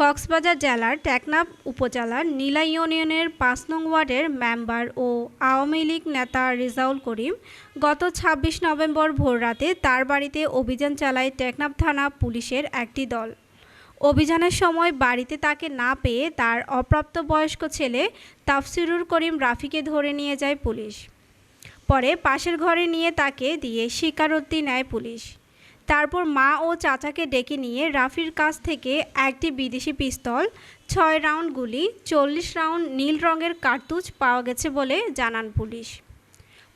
কক্সবাজার জেলার টেকনাফ উপজেলার নীলা ইউনিয়নের পাঁচ নং ওয়ার্ডের মেম্বার ও আওয়ামী লীগ নেতা রেজাউল করিম গত ২৬ নভেম্বর ভোররাতে তার বাড়িতে অভিযান চালায় টেকনাফ থানা পুলিশের একটি দল। অভিযানের সময় বাড়িতে তাকে না পেয়ে তার অপ্রাপ্তবয়স্ক ছেলে তাফসিরুর করিম রাফিকে ধরে নিয়ে যায় পুলিশ। পরে পাশের ঘরে নিয়ে তাকে দিয়ে স্বীকারোক্তি নেয় পুলিশ। তারপর মা ও চাচাকে ডেকে নিয়ে রাফির কাছ থেকে একটি বিদেশি পিস্তল, ছয় রাউন্ড গুলি, চল্লিশ রাউন্ড নীল রঙের কার্তুজ পাওয়া গেছে বলে জানান পুলিশ।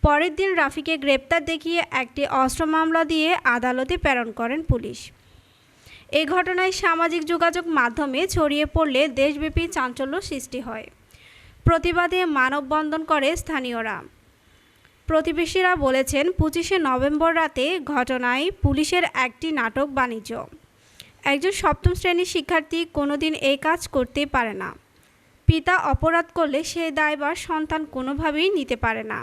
পরের দিন রাফিকে গ্রেপ্তার দেখিয়ে একটি অস্ত্র মামলা দিয়ে আদালতে প্রেরণ করেন পুলিশ। এ ঘটনায় সামাজিক যোগাযোগ মাধ্যমে ছড়িয়ে পড়লে দেশব্যাপী চাঞ্চল্য সৃষ্টি হয়। প্রতিবাদে মানববন্ধন করে স্থানীয়রা। প্রতিবেশীরা বলেছেন, পঁচিশে নভেম্বর রাতে ঘটনায় পুলিশের একটি নাটক বাণিজ্য। একজন সপ্তম শ্রেণির শিক্ষার্থী কোনোদিন এই কাজ করতেই পারে না। পিতা অপরাধ করলে সেই দায়ভার সন্তান কোনোভাবেই নিতে পারে না।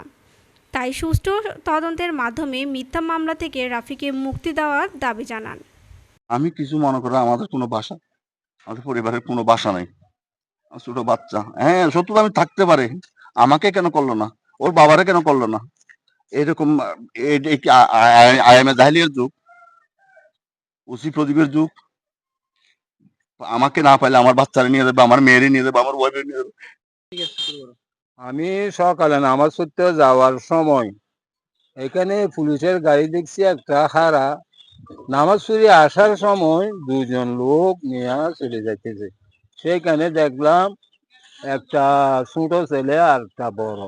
তাই সুষ্ঠু তদন্তের মাধ্যমে মিথ্যা মামলা থেকে রাফিকে মুক্তি দেওয়ার দাবি জানান। আমি কিছু মনে করি আমাদের কোনো বাসা, আমাদের পরিবারের কোনো বাসা নাই। ছোট বাচ্চা। হ্যাঁ শত্রু আমি থাকতে পারে। আমাকে কেন করল না? ওর বাবারে কেন করল না এরকম আইএমএ জাহিলিয়ার যুগ ওসি প্রদীপের যুগ আমাকে না পাইলে আমার বাচ্চারে নিয়ে যাবে আমার মেয়েরে নিয়ে যাবে আমার ওয়াইফে নিয়ে যাবে আমি সকালে নামাজ পড়তে যাওয়ার সময় এখানে পুলিশের গাড়ি দেখছি একটা খারা নামাজ পড়ে আসার সময় দুজন লোক নিয়ে চলে যাইতেছে সেখানে দেখলাম একটা ছোট ছেলে আর একটা বড়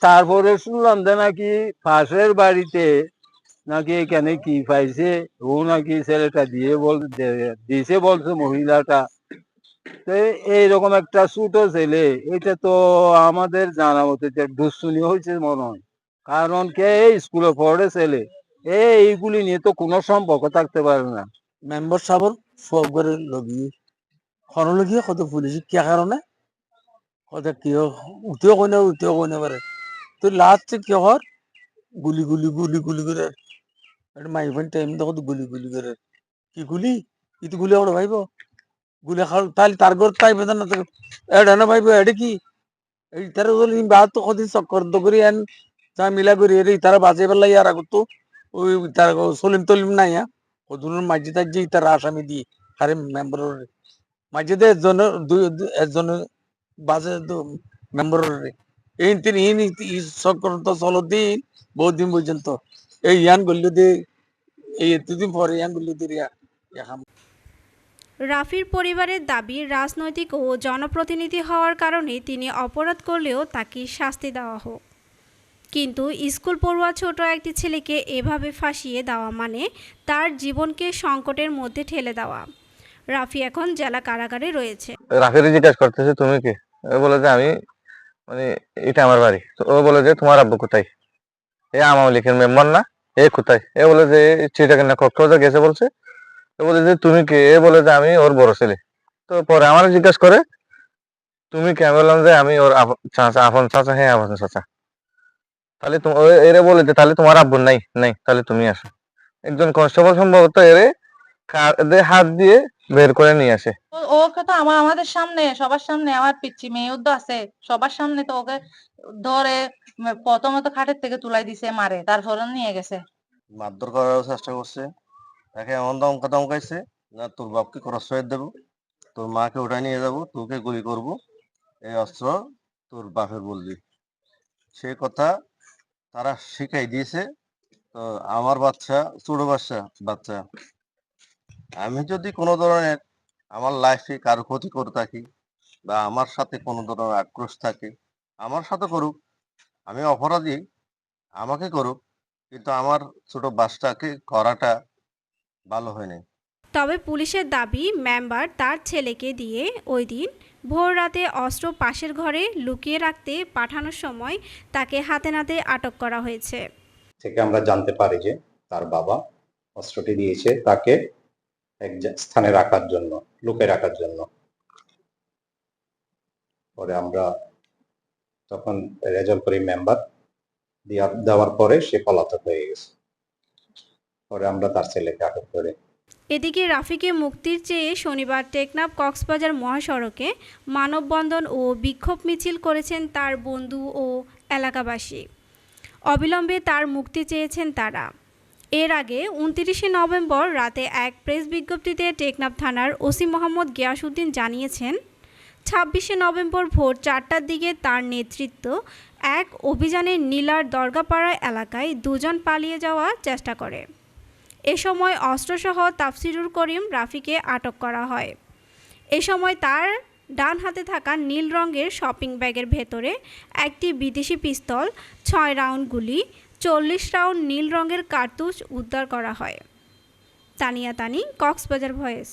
তারপরে শুনলাম যে নাকি পাশের বাড়িতে নাকি এখানে কি পাইছে? ও নাকি ছেলেটা দিয়ে বল, দে- দিছে বলছে মহিলাটা। এইরকম একটা ছোট ছেলে, এটা তো আমাদের জানা মতে যে দুশ্মনী হয়েছে মনে হয়। কারণ কে? এই স্কুলে পড়ে ছেলে। এইগুলি নিয়ে তো কোনো সম্পর্ক থাকতে পারে না। মেম্বার সাহর সব করে লগি হরলগিয়ে কত পুলিশ? কি কারণে? কত কি উঠেও কই না উঠেও কই না পারে তো লাস্ট কি হর গুলি গুলি গুলি গুলি করে একটা মাইফেন টাইম দেখো তো গুলি গুলি করে কি গুলি? ইতো গুলি আমরা ভাইব। গুলি খাল তাহলে তার ঘর তাই বেদন না এটা না ভাইব এটা কি? এই তার বাদ তো কদিন চক্কর তো করি আন, যা মিলা করি এর তারা বাজে বেলা ইয়ার আগত তো ওই তার সলিম তলিম নাই হ্যাঁ কদুরের মাঝে যে তার আসামি দিয়ে আরে মেম্বার মাঝে একজন দুই দু- একজন বাজে এই তিনি ইন সক্রান্ত চলো দিন দিন পর্যন্ত। এই ইয়ান গল্লি দিয়ে এই এতদিন পরে ইয়ান গল্লি দিয়ে রাফির পরিবারের দাবি রাজনৈতিক ও জনপ্রতিনিধি হওয়ার কারণে তিনি অপরাধ করলেও তাকে শাস্তি দেওয়া হোক। কিন্তু স্কুল পড়ুয়া ছোট একটি ছেলেকে এভাবে ফাঁসিয়ে দেওয়া মানে তার জীবনকে সংকটের মধ্যে ঠেলে দেওয়া। রাফি এখন জেলা কারাগারে রয়েছে। রাফিরে জিজ্ঞাসা করতেছে তুমি কে? বলে যে আমি মানে এটা আমার বাড়ি। তো ও বলে যে তোমার আব্বু কোথায়? এ আওয়ামী লীগের মেম্বার না, এ কোথায়? এ বলে যে চিটাকে না কক্সবাজার গেছে বলছে। ও বলে যে, তুমি কে? এ বলে যে, আমি ওর বড় ছেলে। তো পরে আমার জিজ্ঞাসা করে, তুমি কে? বললাম যে, আমি ওর চাচা, আপন চাচা হ্যাঁ আপন চাচা। তাহলে এরে বলে যে, তাহলে তোমার আব্বু নাই নাই, তাহলে তুমি আসো। একজন কনস্টেবল সম্ভবত এরে হাত দিয়ে বের করে নিয়ে আসে। ও- ওকে তো আমার আমাদের সামনে সবার সামনে আমার পিচ্ছি মেয়ে তো আছে সবার সামনে তো ওকে ধরে প্রথমত খাটের থেকে তুলাই দিছে মারে তারপরে নিয়ে গেছে। মারধর করার চেষ্টা করছে। তাকে এমন দমকা দমকাইছে না তোর বাপকে ক্রসফায়ার দেবো তোর মাকে ওটা নিয়ে যাব তোকে গুলি করব এই অস্ত্র তোর বাপের বলবি। সে কথা তারা শিখাই দিয়েছে। তো আমার বাচ্চা ছোট বাচ্চা বাচ্চা আমি যদি কোনো ধরনের আমার লাইফে কারও ক্ষতি করে থাকি বা আমার সাথে কোনো ধরনের আক্রোশ থাকে আমার সাথে করুক আমি অপরাধী আমাকে করুক কিন্তু আমার ছোট বাচ্চাকে করাটা ভালো হয়নি তবে পুলিশের দাবি মেম্বার তার ছেলেকে দিয়ে ওই দিন ভোর রাতে অস্ত্র পাশের ঘরে লুকিয়ে রাখতে পাঠানোর সময় তাকে হাতে নাতে আটক করা হয়েছে। থেকে আমরা জানতে পারি যে তার বাবা অস্ত্রটি দিয়েছে তাকে এক স্থানে রাখার জন্য, লুকে রাখার জন্য। পরে আমরা তখন রেজল করি মেম্বার দেওয়ার পরে সে পলাতক হয়ে গেছে। পরে আমরা তার ছেলেকে আটক করে। এদিকে রাফিকে মুক্তির চেয়ে শনিবার টেকনাফ কক্সবাজার মহাসড়কে মানববন্ধন ও বিক্ষোভ মিছিল করেছেন তার বন্ধু ও এলাকাবাসী। অবিলম্বে তার মুক্তি চেয়েছেন তারা। এর আগে উনতিরিশে নভেম্বর রাতে এক প্রেস বিজ্ঞপ্তিতে টেকনাফ থানার ওসি মোহাম্মদ গিয়াসুদ্দিন জানিয়েছেন, ছাব্বিশে নভেম্বর ভোর চারটার দিকে তার নেতৃত্ব এক অভিযানে নীলার দরগাপাড়া এলাকায় দুজন পালিয়ে যাওয়ার চেষ্টা করে। এ সময় অস্ত্রসহ তাফসিরুল করিম রাফিকে আটক করা হয়। এ সময় তার ডান হাতে থাকা নীল রঙের শপিং ব্যাগের ভেতরে একটি বিদেশি পিস্তল, ছয় রাউন্ড গুলি চল্লিশ রাউন্ড নীল রঙের কার্তুজ উদ্ধার করা হয়। তানিয়া তানি কক্সবাজার ভয়েস।